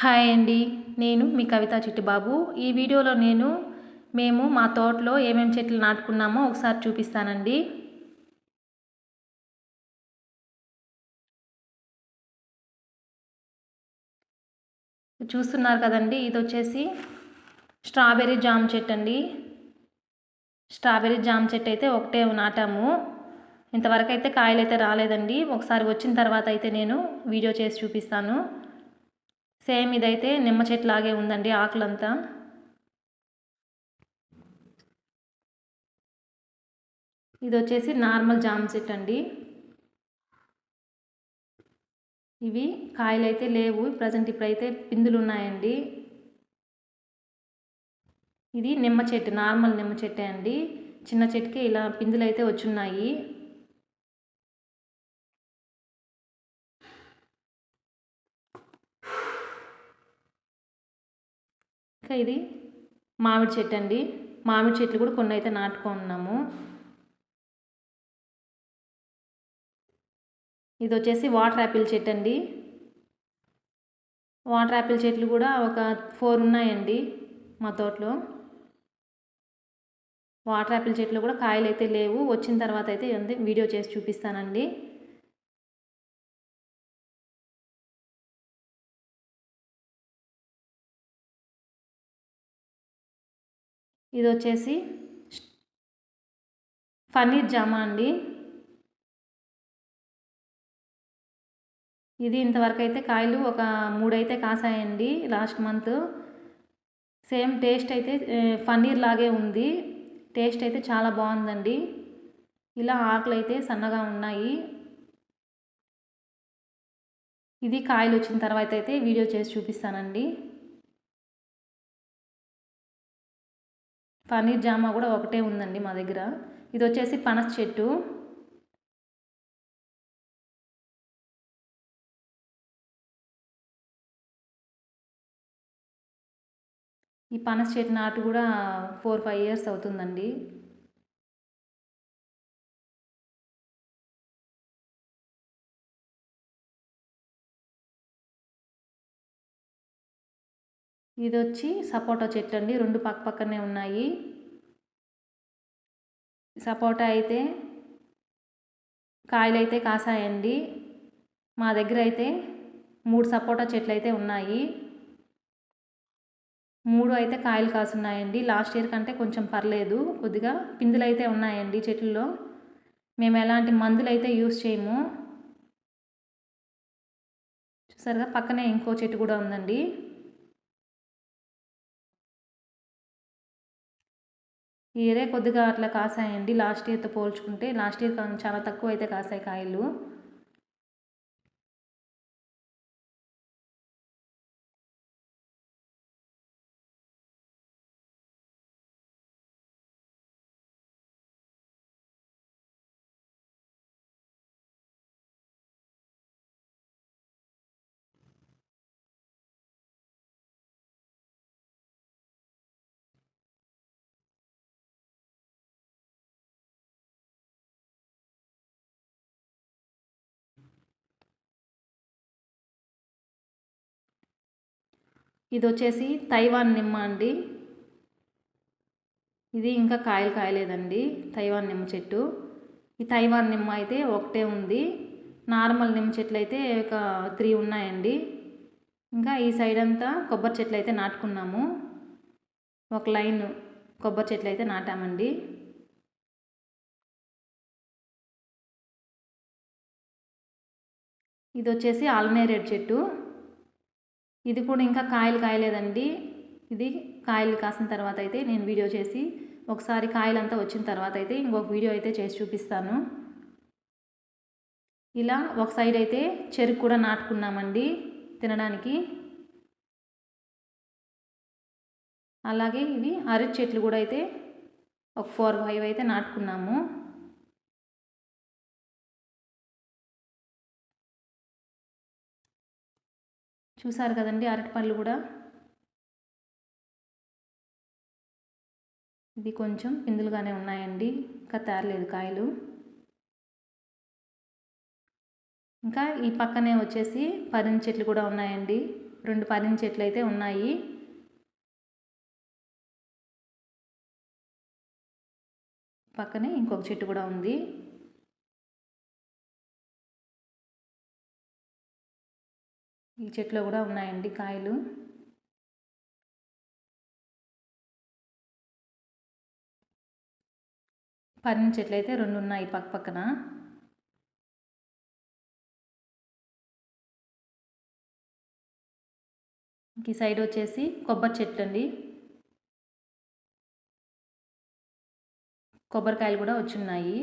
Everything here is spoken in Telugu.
హాయ్ అండి నేను మీ కవిత చిట్టిబాబు. ఈ వీడియోలో నేను మేము మా తోటలో ఏమేమి చెట్లు నాటుకున్నామో ఒకసారి చూపిస్తానండి. చూస్తున్నారు కదండి ఇది వచ్చేసి స్ట్రాబెర్రీ జామ్ చెట్టు అండి. స్ట్రాబెర్రీ జామ్ చెట్టు అయితే ఒకటే నాటాము. ఇంతవరకు అయితే కాయలు అయితే రాలేదండి. ఒకసారి వచ్చిన తర్వాత అయితే నేను వీడియో చేసి చూపిస్తాను. సేమ్ ఇదైతే నిమ్మ చెట్టు లాగే ఉందండి ఆకులంతా. ఇది వచ్చేసి నార్మల్ జామ్ చెట్టు అండి. ఇవి కాయలు అయితే లేవు ప్రజెంట్ ఇప్పుడైతే పిందులు ఉన్నాయండి ఇది నిమ్మ చెట్టు నార్మల్ నిమ్మ చెట్టే అండి. చిన్న చెట్టుకి ఇలా పిందులు అయితే వచ్చున్నాయి. ఇంకా ఇది మామిడి చెట్టు అండి. మామిడి చెట్లు కూడా కొన్ని అయితే నాటుకున్నాము. ఇది వచ్చేసి వాటర్ యాపిల్ చెట్టు అండి. వాటర్ యాపిల్ చెట్లు కూడా ఒక ఫోర్ ఉన్నాయండి మా తోటలో. వాటర్ యాపిల్ చెట్లు కూడా కాయలు అయితే లేవు. వచ్చిన తర్వాత అయితే వీడియో చేసి చూపిస్తానండి. ఇది వచ్చేసి పన్నీర్ జామా అండి. ఇది ఇంతవరకు అయితే కాయలు ఒక మూడైతే కాసాయండి లాస్ట్ మంత్. సేమ్ టేస్ట్ అయితే పన్నీర్ లాగే ఉంది. టేస్ట్ అయితే చాలా బాగుందండి. ఇలా ఆకులు అయితే సన్నగా ఉన్నాయి. ఇది కాయలు వచ్చిన తర్వాత అయితే వీడియో చేసి చూపిస్తానండి. పన్నీర్ జామా కూడా ఒకటే ఉందండి మా దగ్గర. ఇది వచ్చేసి పనస చెట్టు. ఈ పనస చెట్టు నాటు కూడా ఫోర్ ఫైవ్ ఇయర్స్ అవుతుందండి. ఇది వచ్చి సపోటా చెట్టు అండి రెండు పక్క పక్కనే ఉన్నాయి. సపోటా అయితే కాయలు అయితే కాసాయండి. మా దగ్గర అయితే మూడు సపోటా చెట్లు అయితే ఉన్నాయి. మూడు అయితే కాయలు కాసున్నాయండి. లాస్ట్ ఇయర్ కంటే కొంచెం పర్లేదు. కొద్దిగా పిందులు అయితే ఉన్నాయండి చెట్లలో. మేము ఎలాంటి మందులు అయితే యూస్ చేయము. చూసారుగా? పక్కనే ఇంకో చెట్టు కూడా ఉందండి. ఈ ఇయరే కొద్దిగా అట్లా కాసాయండి. లాస్ట్ ఇయర్తో పోల్చుకుంటే లాస్ట్ ఇయర్ చాలా తక్కువ అయితే కాసాయి కాయలు. ఇది వచ్చేసి తైవాన్ నిమ్మ అండి. ఇది ఇంకా కాయలు కాయలేదండి. తైవాన్ నిమ్మ చెట్టు. ఈ తైవాన్ నిమ్మ అయితే ఒకటే ఉంది. నార్మల్ నిమ్మ చెట్లు అయితే ఒక త్రీ ఉన్నాయండి. ఇంకా ఈ సైడ్ అంతా కొబ్బరి చెట్లు అయితే నాటుకున్నాము. ఒక లైన్ కొబ్బరి చెట్లు అయితే నాటామండి. ఇది వచ్చేసి ఆల్నేరేడ్ చెట్టు. ఇది కూడా ఇంకా కాయలు కాయలేదండి. ఇది కాయలు కాసిన తర్వాత అయితే నేను వీడియో చేసి ఒకసారి కాయలంతా వచ్చిన తర్వాత అయితే ఇంకొక వీడియో అయితే చేసి చూపిస్తాను. ఇలా ఒక సైడ్ అయితే చెరుకు కూడా నాటుకున్నామండి తినడానికి. అలాగే ఇవి అరటి చెట్లు కూడా అయితే ఒక ఫోర్ ఫైవ్ అయితే నాటుకున్నాము. చూసారు కదండి అరటిపళ్ళు కూడా? ఇది కొంచెం పిందులుగానే ఉన్నాయండి. ఇంకా తేరలేదు కాయలు. ఇంకా ఈ పక్కనే వచ్చేసి పదిని చెట్లు కూడా ఉన్నాయండి. రెండు పదిన చెట్లు అయితే ఉన్నాయి. పక్కనే ఇంకొక చెట్టు కూడా ఉంది. ఈ చెట్లో కూడా ఉన్నాయండి కాయలు. పన్నెండు చెట్లు అయితే రెండు ఉన్నాయి పక్క పక్కన. ఈ సైడ్ వచ్చేసి కొబ్బరి చెట్లు అండి కొబ్బరికాయలు కూడా వచ్చున్నాయి.